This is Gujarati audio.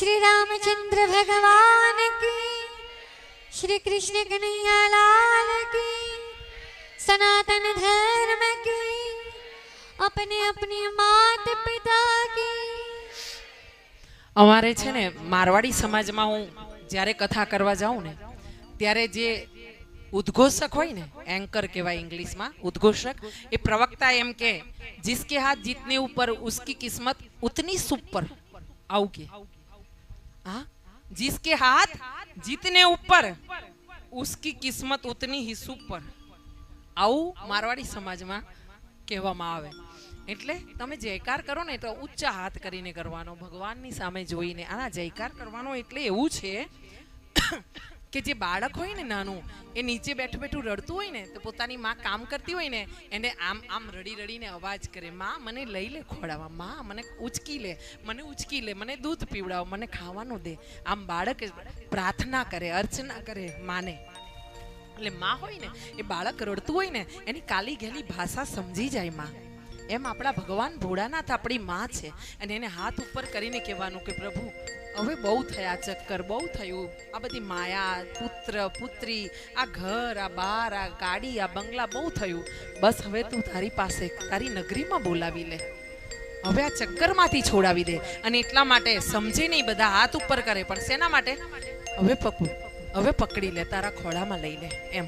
શ્રી રામચંદ્ર ભગવાન કી શ્રી કૃષ્ણ કનૈયાલાલ કી સનાતન ધર્મ કી અપને અપને માત પિતા કી અમારે છે ને, મારવાડી સમાજમાં હું જ્યારે કથા કરવા જાઉં ને, ત્યારે જે ઉદ્ઘોષક હોય ને એન્કર કહેવાય ઇંગ્લિશમાં, ઉદ્ઘોષક, એ પ્રવક્તા એમ કે, જિસકે હાથ જીતને ઉપર ઉસકી કિસ્મત ઉતની સુપર આવું કે. હા જિસકે હાથ જીતને ઉપર ઉસકી કિસ્મત ઉતની ही સુપર આવું મારવાડી સમાજમાં કહેવામાં આવે। એટલે તમે જયકાર કરો ને તો ઊંચા હાથ કરીને કરવાનો, ભગવાનની સામે જોઈને. આના જયકાર કરવાનો એટલે એવું છે કે જે બાળક હોય ને નાનું, એ નીચે બેઠું બેઠું રડતું હોય ને, તો પોતાની માં કામ કરતી હોય ને, એને આમ આમ રડી રડીને અવાજ કરે, માં, મને લઈ લે ખોડાવા માં, મને ઉચકી લે, મને ઉચકી લે, મને દૂધ પીવડાવો, મને ખાવાનું દે. આમ બાળક પ્રાર્થના કરે, અર્ચના કરે માને. એટલે માં હોય ને, એ બાળક રડતું હોય ને, એની કાલી ઘેલી ભાષા સમજી જાય માં. એમ આપણા ભગવાન ભોળાનાથ આપણી માં છે. અને એને હાથ ઉપર કરીને કહેવાનું કે પ્રભુ, હવે બહુ થયા ચક્કર, બહુ થયું. આ બધી માયા, પુત્ર, પુત્રી, આ ઘર, આ બાર, આ ગાડી, આ બંગલા બહુ થયું. બસ હવે તું તારી પાસે, તારી નગરીમાં બોલાવી લે. હવે આ ચક્કરમાંથી છોડાવી દે. અને એટલા માટે સમજે નહીં બધા હાથ ઉપર કરે, પણ શેના માટે? હવે પકડ, હવે પકડી લે, તારા ખોળામાં લઈ લે, એમ.